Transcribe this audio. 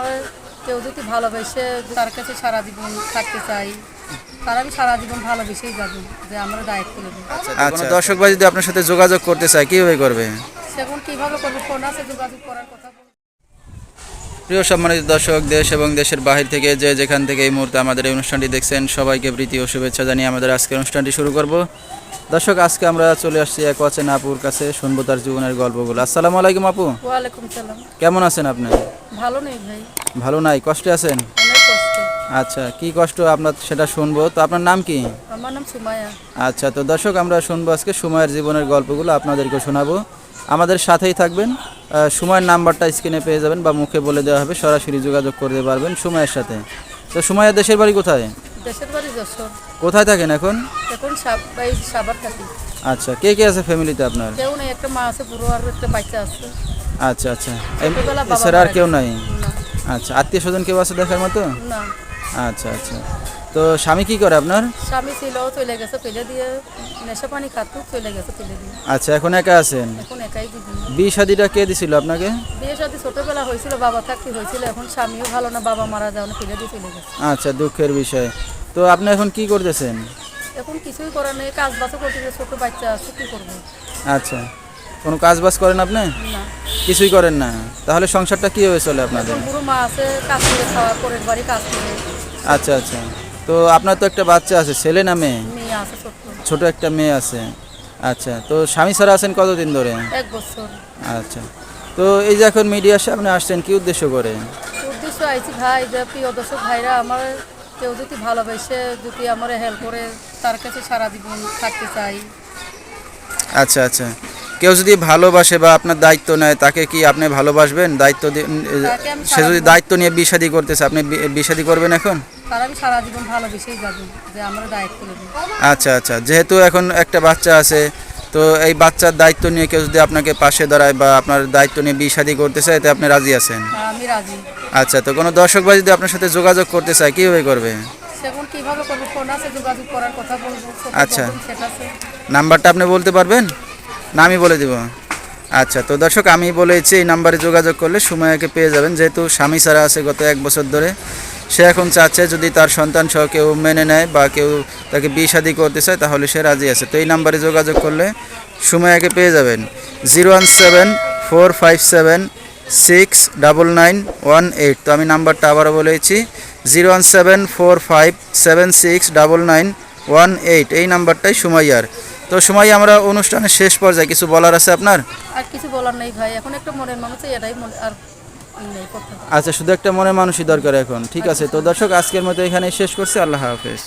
আমার কেউ যদি ভালোবেসে তার কাছে সারা জীবন থাকতে চাই তার আমি সারা জীবন ভালোবেসেই যাব যে আমরা দায়িত্ব নেব। আচ্ছা দর্শক ভাই যদি আপনার সাথে যোগাযোগ করতে চায় কীভাবে করবে? সেখন কীভাবে করব ফোন আছে যোগাযোগ করার কথা প্রিয় সম্মানিত দর্শক দেশ এবং দেশের বাহির থেকে যে যেখান থেকে এই মুহূর্তে আমাদের এই অনুষ্ঠানটি দেখছেন সবাইকে প্রীতি ও শুভেচ্ছা জানিয়ে আমাদের আজকের অনুষ্ঠানটি শুরু করব। দর্শক আজকে আমরা চলে আসছি এক অচেনা আপুর কাছে শুনব তার জীবনের গল্পগুলো। আসসালামু আলাইকুম আপু। ওয়ালাইকুম সালাম। কেমন আছেন আপনি? ভালো নেই ভাই। ভালো নাই কষ্টে আছেন? অনেক কষ্ট। আচ্ছা কি কষ্ট আপনার সেটা শুনব? তো আপনার নাম কি? আমার নাম সুমায়া আচ্ছা তো দর্শক আমরা শুনব আজকে সময়ের জীবনের গল্পগুলো আপনাদেরকে শোনাবো। আমাদের সাথেই থাকবেন। সময়ের নাম্বারটা স্ক্রিনে পেয়ে যাবেন বা মুখে বলে দেওয়া হবে সরাসরি যোগাযোগ করতে পারবেন সময়ের সাথে। তো সময়ের দেশের বাড়ি কোথায়? দেশের বাড়ি যশোর। কোথায় থাকেন এখন? এখন সাব- এই সাবার থাকি। আচ্ছা কে কে আছে ফ্যামিলিতে আপনার? কেউ নেই একটা মা আছে পুরো আর একটা বাচ্চা আছে। আচ্ছা আচ্ছা। এছাড়া আর কেউ নাই? আচ্ছা আত্মীয় স্বজন কেউ আছে দেখার মতো? আচ্ছা আচ্ছা। তো স্বামী কি করে আপনার? স্বামী ছিল চলে গেছে ফেলে দিয়ে। নেশা পানি খাতো চলে গেছে ফেলে দিয়ে। আচ্ছা এখন একা আছেন? এখন একাই দিদি বিয়ে শাদিটা কে দিছিল আপনাকে? বিয়ে সাথে ছোটবেলা হয়েছিল বাবা থাকতে হয়েছিল। এখন স্বামীও ভালো না বাবা মারা যাও না ফেলে দিয়ে চলে গেছে। আচ্ছা দুঃখের বিষয়। তো আপনি এখন কি করতেছেন? এখন কিছুই করার নেই কাজ বাসও করতেছে ছোট বাচ্চা আছে কি করব? আচ্ছা। কোনো কাজ বাজ করেন আপনি? কিছুই করেন না। তাহলে সংসারটা কীভাবে চলে আপনাদের? আচ্ছা আচ্ছা। তো আপনার তো একটা বাচ্চা আছে ছেলে না মেয়ে? ছোট। ছোট একটা মেয়ে আছে। আচ্ছা তো স্বামী স্যার আছেন কতদিন ধরে? এক বছর। আচ্ছা। তো এই যে এখন মিডিয়ার সামনে আসছেন কি উদ্দেশ্য করে? উদ্দেশ্য আইছি ভাই যে প্রিয় দর্শক ভাইরা আমার কেউ যদি ভালোবেসে যদি আমার হেল্প করে তার কাছে সারা জীবন থাকতে চাই। আচ্ছা আচ্ছা। কেউ যদি ভালোবাসে বা আপনার দায়িত্ব নেয় তাকে কি আপনি ভালোবাসবেন? দায়িত্ব সে যদি দায়িত্ব নিয়ে বিষাদি করতেছে আপনি বিষাদি করবেন এখন? আচ্ছা আচ্ছা যেহেতু এখন একটা বাচ্চা আছে তো এই বাচ্চার দায়িত্ব নিয়ে কেউ যদি আপনাকে পাশে দাঁড়ায় বা আপনার দায়িত্ব নিয়ে বিষাদি করতে চায় এতে আপনি রাজি আছেন? আমি রাজি। আচ্ছা তো কোনো দর্শক ভাই যদি আপনার সাথে যোগাযোগ করতে চায় কীভাবে করবে? আচ্ছা। নাম্বারটা আপনি বলতে পারবেন? না, আমি বলে দিব। আচ্ছা তো দর্শক, আমি বলেছি, এই নাম্বারে যোগাযোগ করলে সময়কে পেয়ে যাবেন। যেহেতু স্বামী ছাড়া আছে গত এক বছর ধরে, সে এখন চাচ্ছে যদি তার সন্তান সহ কেউ মেনে নেয় বা কেউ তাকে বিয়ে শাদী করতে চায়, তাহলে সে রাজি আছে। তো এই নাম্বারে যোগাযোগ করলে সময়কে পেয়ে যাবেন। Zero one seven four five seven six double nine one eight. তো আমি নাম্বারটা আবারও বলেছি, zero one seven four five seven six double nine one eight. এই নাম্বারটাই সুমাইয়ার। তো সময় আমরা অনুষ্ঠানের শেষ পর্যায়ে কিছু বলার আছে আপনার? আর কিছু বলার নেই ভাই এখন একটা মনের মানুষ এটাই মনে আর আচ্ছা শুধু একটা মনের মানুষই দরকার এখন ঠিক আছে? তো দর্শক আজকের মতো এখানে শেষ করছি আল্লাহ হাফেজ।